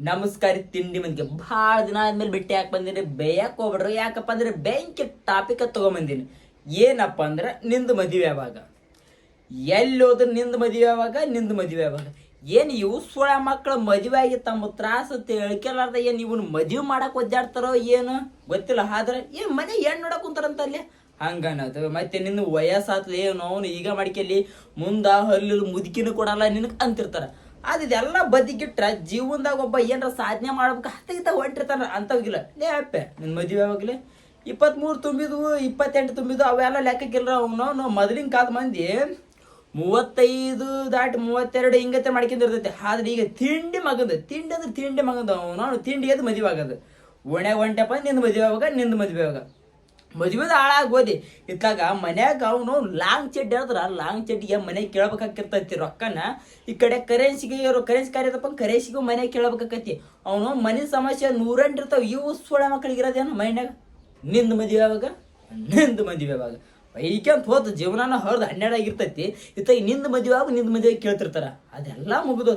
ನಮಸ್ಕಾರ ತಿಂಡಿ ಮಂದಿಗೆ. ಭಾಳ ದಿನ ಆದ್ಮೇಲೆ ಬಿಟ್ಟು ಯಾಕೆ ಬಂದಿನಿ ಬೇಯಕ್ಕೆ ಹೋಗ್ಬಿಡ್ರಿ. ಯಾಕಪ್ಪ ಅಂದ್ರೆ ಬೆಂಕಿ ಟಾಪಿಕ್ ತಗೊಂಬಂದಿನಿ. ಏನಪ್ಪ ಅಂದ್ರೆ ನಿಂದು ಮದುವೆ ಯಾವಾಗ? ಎಲ್ಲಿ ಹೋದ್ರೆ ನಿಂದು ಮದುವೆ ಯಾವಾಗ? ನಿಂದು ಮದುವೆ ಯಾವಾಗ? ಏನು ಇವು ಸುಳ ಮಕ್ಕಳು ಮದುವೆ ಆಗಿ ತಮ್ಮ ತ್ರಾಸು ತಿಳ್ಕೆಲಾರ್ದ ಏನು ಇವನು ಮದುವೆ ಮಾಡಕ್ ಒದ್ದಾಡ್ತಾರೋ ಏನು? ಗೊತ್ತಿಲ್ಲ. ಆದ್ರೆ ಏನು ಮನೆ ಹೆಣ್ಣು ನೋಡಕ್ ಕುಂತಾರಂತ ಅಲ್ಲಿ. ಹಂಗನದು. ಮತ್ತೆ ನಿನ್ನ ವಯಸ್ಸಾತ್ಲಿ ಏನು ಅವನು ಈಗ ಮಾಡ್ಕೆಲ್ಲಿ ಮುಂದ ಹಲ್ಲು ಮುದುಕಿನೂ ಕೊಡಲ್ಲ ನಿನಗೆ ಅಂತಿರ್ತಾರ. ಅದು ಇದೆಲ್ಲ ಬದಿಗಿಟ್ರ ಜೀವನದಾಗ ಒಬ್ಬ ಏನಾರ ಸಾಧನೆ ಮಾಡ್ಬೇಕು ಹತ್ತಿಗಿತ್ತ ಹೊಂಟಿರ್ತಾನ ಅಂತವಾಗಿಲ್ಲ. ಲೇ ಅಪ್ಪೆ ನಿನ್ನ ಮದುವೆ ಯಾವಾಗಲೇ? ಇಪ್ಪತ್ತ್ಮೂರು ತುಂಬಿದ್ವು, ಇಪ್ಪತ್ತೆಂಟು ತುಂಬಿದ್ವು, ಅವೆಲ್ಲ ಲೆಕ್ಕಕ್ಕಿಲ್ಲ ಅವನು? ಮೊದಲಿನ ಕಾಲದ ಮಂದಿ ಮೂವತ್ತೈದು ದಾಟಿ ಮೂವತ್ತೆರಡು ಹಿಂಗತ್ತೆ ಮಾಡ್ಕೊಂಡಿರ್ತೈತೆ. ಆದ್ರೆ ಈಗ ತಿಂಡಿ ಮಗಂದ, ತಿಂಡಿ ಅಂದ್ರೆ ತಿಂಡಿ ಮಗಂದ ಅವನು. ತಿಂಡಿ ಅದು ಮದುವೆ ಆಗೋದು. ಒಣೆ ಒಂಟೆಪ್ಪ, ನಿಂದು ಮದುವೆ ಆವಾಗ, ನಿಂದು ಮದುವೆ ಆವಾಗ. ಮದುವೆದ ಹಾಳಾಗಿ ಹೋದಿ. ಇತ್ತಾಗ ಮನ್ಯಾಗ ಅವನು ಲಾಂಗ್ ಚಡ್ಡಿ ಹೇಳಿದ್ರ ಲಾಂಗ್ ಚಡ್ಡಿಗೆ ಮನೆಗೆ ಕೇಳ್ಬೇಕಾಗಿರ್ತೈತಿ ರೊಕ್ಕನ. ಈ ಕಡೆ ಕರೆನ್ಸಿಗೆ ಇವರು ಕರೆನ್ಸಿ ಕಾರ್ಯದಪ್ಪ ಕರೆನ್ಸಿಗೂ ಮನೆಗೆ ಕೇಳ್ಬೇಕಾಕತಿ ಅವನು ಮನೆ ಸಮಸ್ಯೆ ನೂರೆಂಟು ಇರ್ತಾವ ಇವು ಸೋಳ ಮಕ್ಕಳಿಗೆ ಇರೋದೇನು ಮೈನ್ಯಾಗ? ನಿಂದು ಮದುವೆ ಯಾವಾಗ? ನಿಂದು ಮದುವೆ ಯಾವಾಗ? ಐಕ್ಯಂತ ಹೋದ ಜೀವನಾನ ಹರಿದು ಹನ್ನೆರಡು ಆಗಿರ್ತೈತಿ ಇತ್ತಾಗಿ ನಿಂದ ಮದುವೆ ನಿಂದ ಮದುವೆ ಕೇಳ್ತಿರ್ತಾರ. ಅದೆಲ್ಲ ಮುಗಿದು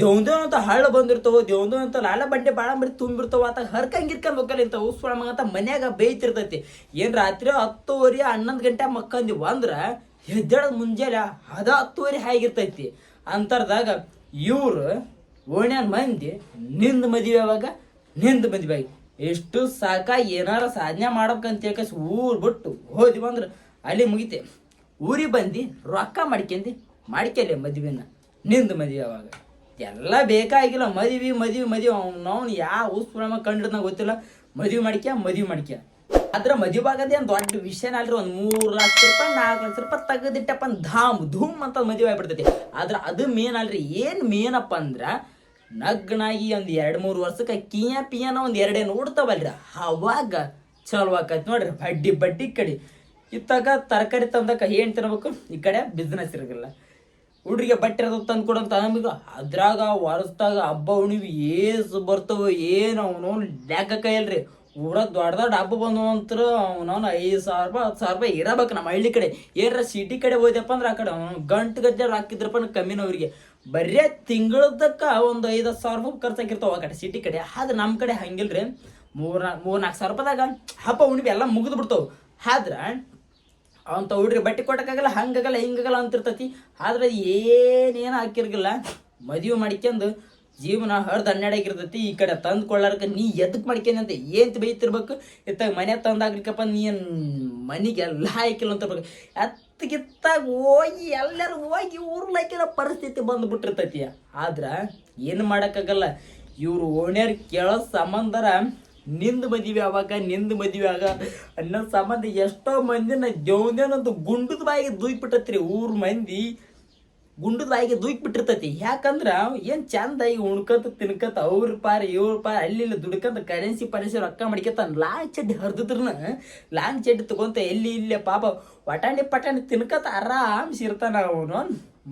ದೇವಂದೇ ಅಂತ ಹಳ್ಳ ಬಂದಿರ್ತಾವ ದೇವಂದೇ ಅಂತ ಲಾಲ ಬಂಡೆ ಬಾಳ ಮರಿ ತುಂಬಿರ್ತಾವ, ಆತ ಹರ್ಕಂಗ್ ಇರ್ಕೊಂಡ್ ಇಂತ ಉಸ್ಕೊಳ ಅಂತ ಮನ್ಯಾಗ ಬೇಯ್ತಿರ್ತೈತಿ. ಏನ್ ರಾತ್ರಿ ಹತ್ತುವರೆ ಹನ್ನೊಂದು ಗಂಟೆ ಮಕ್ಕಂದಿ ಬಂದ್ರ, ಎದ್ದೇಳದ್ ಮುಂಜಾನೆ ಅದ ಹತ್ತುವರೆ ಹೇಗಿರ್ತೈತಿ ಅಂತರ್ದಾಗ ಇವ್ರು ಓಣ್ಯಾನ ಮಂದಿ, ನಿಂದ ಮದುವೆ ಅವಾಗ ನಿಂದ ಮದುವೆ ಎಷ್ಟು ಸಾಕ ಏನಾರ ಸಾಧನೆ ಮಾಡ್ಬೇಕಂತ ಹೇಳ್ಕಸ್ ಊರು ಬಿಟ್ಟು ಹೋದ್ವಿ ಅಂದ್ರ ಅಲ್ಲಿ ಮುಗಿತೆ. ಊರಿಗೆ ಬಂದು ರೊಕ್ಕ ಮಾಡ್ಕೊಂಡಿ ಮಾಡ್ಕೊಲೆ ಮದುವೆನ, ನಿಂದು ಮದುವೆ ಅವಾಗ. ಎಲ್ಲ ಬೇಕಾಗಿಲ್ಲ, ಮದುವೆ ಮದುವೆ ಮದುವೆ. ಅವ್ನು ಯಾವ ಉಸ್ಪುರಮ ಕಂಡಿಡ್ದಂಗೆ ಗೊತ್ತಿಲ್ಲ. ಮದುವೆ ಮಾಡ್ಕ್ಯ ಮದುವೆ ಮಾಡ್ಕ್ಯ. ಅದ್ರ ಮದುವೆ ಆಗದೆ ಒಂದು ದೊಡ್ಡ ವಿಷಯನ ಅಲ್ರಿ, ಒಂದು ಮೂರು ಲಕ್ಷ ರೂಪಾಯಿ, ನಾಲ್ಕು ಲಕ್ಷ ರೂಪಾಯಿ ತೆಗೆದಿಟ್ಟಪ್ಪ ಧಾಮ್, ಧೂಮ್ ಅಂತ ಮದುವೆ ಆಗ್ಬಿಡ್ತೈತಿ. ಆದ್ರೆ ಅದು ಮೇನ್ ಅಲ್ರಿ, ಏನು ಮೇನಪ್ಪ ಅಂದ್ರೆ ನಗ್ನಾಗಿ ಒಂದು ಎರಡು ಮೂರು ವರ್ಷಕ್ಕೆ ಕಿಯ ಪಿಯನ ಒಂದು ಎರಡೇ ನೋಡ್ತಾವಲ್ರಿ. ಅವಾಗ ಚಲೋ ಆಕೈತಿ ನೋಡ್ರಿ, ಬಡ್ಡಿ ಬಡ್ಡಿ ಕಡೆ. ಇತ್ತಾಗ ತರಕಾರಿ ತಂದಕ ಏನು ತಿನ್ಬೇಕು? ಈ ಕಡೆ ಬಿಸ್ನೆಸ್ ಇರಗಿಲ್ಲ ಹುಡ್ರಿಗೆ ಬಟ್ಟೆ ಇರೋದು ತಂದು ಕೊಡಂತ ಅದ್ರಾಗ ಹೊರಸ್ದಾಗ ಹಬ್ಬ, ಹುಣ್ಣಿವಿ ಏಸು ಬರ್ತವ ಏನು ಅವನು ಲೆಕ್ಕ ಕೈಯಲ್ರಿ. ಊರ ದೊಡ್ಡ ದೊಡ್ಡ ಹಬ್ಬ ಬಂದು ಅಂತರು ಅವನವನು ಐದು ಸಾವಿರ ರೂಪಾಯಿ, ಹತ್ತು ಸಾವಿರ ರೂಪಾಯಿ ಇರಬೇಕು ನಮ್ಮ ಹಳ್ಳಿ ಕಡೆ. ಏನಾರ ಸಿಟಿ ಕಡೆ ಹೋದ್ಯಪ್ಪ ಅಂದ್ರೆ ಆ ಕಡೆ ಅವ್ನು ಗಂಟು ಗದ್ದೆ ಹಾಕಿದ್ರಪ್ಪ ಕಮ್ಮಿನ ಅವ್ರಿಗೆ. ಬರೇ ತಿಂಗಳದಕ್ಕ ಒಂದು ಐದು ಸಾವಿರ ರೂಪಾಯಿ ಖರ್ಚಾಗಿರ್ತಾವ ಆ ಕಡೆ ಸಿಟಿ ಕಡೆ. ಆದ್ರೆ ನಮ್ಮ ಕಡೆ ಹಂಗಿಲ್ರಿ. ಮೂರ್ ಮೂರ್ ನಾಲ್ಕು ಸಾವಿರ ರೂಪಾಯಿದಾಗ ಹಬ್ಬ ಉಣಿವಿ ಎಲ್ಲ ಮುಗಿದು ಬಿಡ್ತಾವೆ. ಆದ್ರೆ ಅವಂತ ಹುಡ್ರಿ ಬಟ್ಟೆ ಕೊಟ್ಟಕ್ಕಾಗಲ್ಲ ಹಂಗಾಗಲ್ಲ, ಹಿಂಗಾಗಲ್ಲ ಅಂತಿರ್ತತಿ. ಆದ್ರೆ ಏನೇನು ಹಾಕಿರ್ಗಿಲ್ಲ, ಮದುವೆ ಮಾಡ್ಕೊಂಡು ಜೀವನ ಹರ್ದು ಹನ್ನೆರಡಾಗಿರ್ತೈತಿ ಈ ಕಡೆ ತಂದು ಕೊಳ್ಳಾರಕ ನೀ ಎದಕ್ಕೆ ಮಾಡ್ಕೊಂಡು ಅಂತ ಏನ್ ಬೈತಿರ್ಬೇಕು ಇತ್ತ ಮನೆ ತಂದಾಗ್ಲಿಕ್ಕಪ್ಪ ನೀ ಏನ್ ಮನೆಗೆ ಎಲ್ಲ ಹಾಕಿಲ್ಲ ಅಂತ ಬರ್ಬೇಕು. ಎತ್ತಗಿತ್ತಾಗ ಹೋಗಿ ಎಲ್ಲರೂ ಹೋಗಿ ಊರ್ಲಾಕಿರೋ ಪರಿಸ್ಥಿತಿ ಬಂದ್ಬಿಟ್ಟಿರ್ತೈತಿ. ಆದ್ರ ಏನು ಮಾಡೋಕ್ಕಾಗಲ್ಲ? ಇವರು ಓಣ್ಯರ್ ಕೇಳೋ ಸಂಬಂಧರ ನಿಂದು ಮದುವೆ ಆವಾಗ, ನಿಂದ ಮದುವೆ ಆಗ ಅನ್ನೋ ಸಂಬಂಧ ಎಷ್ಟೋ ಮಂದಿನ ದೇವ್ದೇನಂತ ಗುಂಡದ ಬಾಯಿಗೆ ದೂಯ್ಬಿಟ್ಟತ್ರಿ. ಊರ್ ಮಂದಿ ಗುಂಡದ ಬಾಯಿಗೆ ದೂಯ್ಬಿಟ್ಟಿರ್ತತಿ. ಯಾಕಂದ್ರ ಏನ್ ಚಂದ ಈಗ ಉಣ್ಕಂತ ತಿನ್ಕಂತ ಅವ್ರ ಪಾರ, ಇವ್ರ ಪಾರ ಅಲ್ಲಿ ಇಲ್ಲಿ ದುಡ್ಕಂತ ಕರೆನ್ಸಿ ಪರೆನ್ಸಿ ರೊಕ್ಕ ಮಾಡ್ಕಂತ ಲಾಂಗ್ ಚಡ್ಡಿ ಹರಿದ್ರನ ಲಾಂಗ್ ಚಡ್ಡಿ ತಗೊಂತ ಎಲ್ಲಿ ಇಲ್ಲೇ ಪಾಪ ವಟಾಣಿ ಪಟಾಣಿ ತಿನ್ಕಂತ ಆರಾಮ್ಸಿ ಇರ್ತಾನ ಅವನು.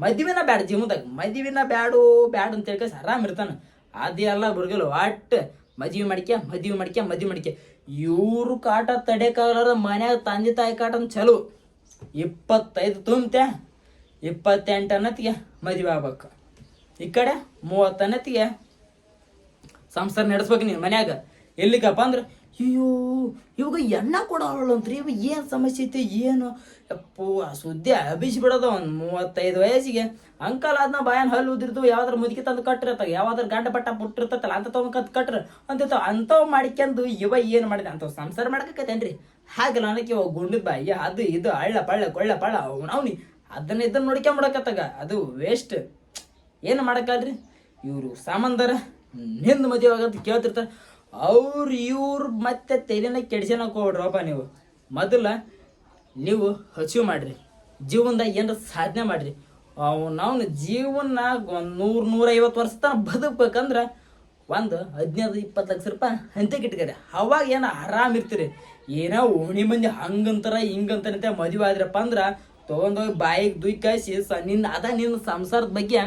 ಮದುವೆನ ಬ್ಯಾಡ ಜೀವನದಾಗ. ಮದುವೆನ ಬ್ಯಾಡು ಬ್ಯಾಡ ಅಂತ ಹೇಳ್ಕಸ್ ಆರಾಮ್ ಇರ್ತಾನ. ಅದೆಲ್ಲ ಬುಡ್ಗಲ್ ಒಟ್ಟು ಮದ್ವಿ ಮಾಡ್ಕ್ಯ ಮದ್ವಿ ಮಾಡ್ಕ್ಯ ಮದ್ವಿ ಮಾಡ್ಕ್ಯ. ಇವ್ರು ಕಾಟ ತಡೆಕಾಗಲಾರ ಮನ್ಯಾಗ ತಂದೆ ತಾಯಿ ಕಾಟನ ಚಲೋ. ಇಪ್ಪತ್ತೈದು ತುಂಬತೆ ಇಪ್ಪತ್ತೆಂಟು ಅನ್ನತ್ತಿಗೆ ಮದುವೆ ಆಗ್ಬೇಕು. ಈ ಕಡೆ ಮೂವತ್ತು ಅನ್ನತ್ತಿಗೆ ಸಂಸಾರ ನಡೆಸ್ಬೇಕು ನೀನು ಮನ್ಯಾಗ. ಎಲ್ಲಿಗಪ್ಪ ಅಂದ್ರೆ ಅಯ್ಯೋ, ಇವಾಗ ಎಣ್ಣ ಕೊಡೋಳಂತ್ರಿ ಇವಾಗ ಏನು ಸಮಸ್ಯೆ ಐತೆ, ಏನು? ಅಪ್ಪೋ ಆ ಸುದ್ದಿ ಅಭಿಸಿ ಬಿಡೋದು ಒಂದು ಮೂವತ್ತೈದು ವಯಸ್ಸಿಗೆ. ಅಂಕಲ್ ಅದನ್ನ ಬಾಯನ್ ಹಲ್ಲು ಉದಿರ್ದು ಯಾವ್ದಾರ ಮುದುಕಿ ತಂದು ಕಟ್ಟಿರ್ತಾವ ಯಾವ್ದಾರ ಗಂಡ ಬಟ್ಟ ಪುಟ್ಟಿರ್ತಲ್ಲ ಅಂತ ತೊಗೊಂಡ್ ಕಟ್ರ. ಅಂತ ಅಂಥವ್ ಮಾಡ್ಕೊಂಡು ಇವ ಏನು ಮಾಡಿದ? ಅಂತ ಸಂಸಾರ ಮಾಡ್ಕೇನ್ರಿ ಹಾಗಲ್ಲ ನನಕ್ಕೆ ಇವಾಗ ಗುಂಡದ ಬಾಯಿ, ಅದು ಇದು ಅಳ್ಳ ಪಳ್ಳ, ಕೊಳ್ಳ ಪಳ್ಳ, ಅವ್ನಿ ಅದನ್ನ ಇದನ್ನ ನೋಡ್ಕೊಂಬಿಡಕತ್ತಾಗ ಅದು ವೇಸ್ಟ್ ಏನು ಮಾಡಕ್ಕಾದ್ರಿ? ಇವರು ಸಾಮಾನ್ದಾರ ನಿಂದು ಮದುವೆ ಆಗಂತ ಕೇಳ್ತಿರ್ತಾರೆ. ಅವ್ರು ಇವ್ರು ಮತ್ತೆ ತಲೆನ ಕೆಡಿಸಿನ ಕೊಡ್ರಪ್ಪ ನೀವು. ಮೊದಲ ನೀವು ಹಸಿವು ಮಾಡ್ರಿ. ಜೀವನದಾಗ ಏನಾರ ಸಾಧನೆ ಮಾಡ್ರಿ. ಅವ್ನು ಜೀವನ ಒಂದು ನೂರು, ನೂರೈವತ್ತು ವರ್ಷ ತನಕ ಬದುಕ್ಬೇಕಂದ್ರೆ ಒಂದು ಹದಿನೈದು, ಇಪ್ಪತ್ತು ಲಕ್ಷ ರೂಪಾಯಿ ಹಂತೆ ಇಟ್ಕರಿ. ಅವಾಗ ಏನೋ ಆರಾಮ ಇರ್ತೀರಿ. ಏನೋ ಓಣಿ ಮಂದಿ ಹಂಗಂತಾರ ಹಿಂಗಂತಾರಂತೆ ಮದುವೆ ಆದ್ರಪ್ಪ ಅಂದ್ರೆ ತೊಗೊಂಡೋಗಿ ಬಾಯಿಗೆ ದುಯ್ ಕಾಯಿಸಿ ಸ ನಿನ್ನ ಅದ ನಿನ್ನ ಸಂಸಾರದ ಬಗ್ಗೆ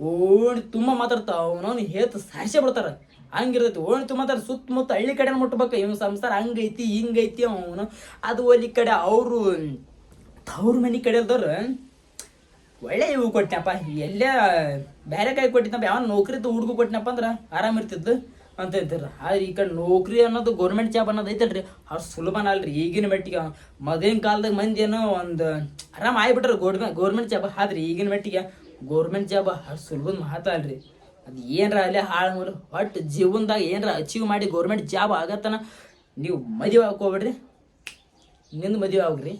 ಓಣಿ ತುಂಬ ಮಾತಾಡ್ತಾವ. ಅವನವ್ನು ಹೇತು ಸಾರಿಸೇ ಬಿಡ್ತಾರ. ಹಂಗಿರ್ತೈತಿ. ಓಣಿ ತುಂಬ ಮಾತಾಡ ಸುತ್ತಮುತ್ತ ಹಳ್ಳಿ ಕಡೆ ಮುಟ್ಬೇಕು. ಇವ್ನ ಸಂಸಾರ ಹಂಗೈತಿ, ಹಿಂಗೈತಿ ಅವನು. ಅದು ಒಲಿ ಕಡೆ ಅವರು, ತವ್ರ ಮನೆ ಕಡೆ ಅಲ್ದವ್ರು ಒಳ್ಳೆ ಇವು ಕೊಟ್ಟನಪ್ಪ ಎಲ್ಲೇ ಬೇರೆ ಕೈ ಕೊಟ್ಟಿದ್ದಪ್ಪ ಯಾವ ನೌಕರಿ ಹುಡುಗ ಕೊಟ್ಟಿನಪ್ಪ ಅಂದ್ರೆ ಆರಾಮ ಇರ್ತಿದ್ದು ಅಂತ ಹೇಳ್ತಾರೆ ಆದ್ರೆ ಈ ಕಡೆ ನೌಕರಿ ಅನ್ನೋದು ಗೌರ್ಮೆಂಟ್ ಜಾಬ್ ಅನ್ನೋದು ಐತಲ್ರಿ. ಅವ್ರು ಸುಲಭನ ಅಲ್ರಿ. ಈಗಿನ ಮಟ್ಟಿಗೆ ಮೊದಲಿನ ಕಾಲದಾಗ ಮಂದಿ ಏನೋ ಒಂದು ಆರಾಮ್ ಆಗಿಬಿಟ್ರೆ. ಗೌರ್ಮೆಂಟ್ ಗೌರ್ಮೆಂಟ್ ಜಾಬ್ ಆದ್ರೆ ಈಗಿನ ಮಟ್ಟಿಗೆ ಗೌರ್ಮೆಂಟ್ ಜಾಬ್ ಸುಲಭದ ಮಾತ ಅಲ್ರಿ. ಅದು ಏನರ ಅಲ್ಲೇ ಹಾಳು ಮೂರು ಒಟ್ಟು ಜೀವನದಾಗ ಏನರ ಅಚೀವ್ ಮಾಡಿ ಗೌರ್ಮೆಂಟ್ ಜಾಬ್ ಆಗತ್ತನ, ನೀವು ಮದುವೆ ಹಾಕೋಬೇಡ್ರಿ ನಿಂದು ಮದುವೆ ಆಗ್ರಿ.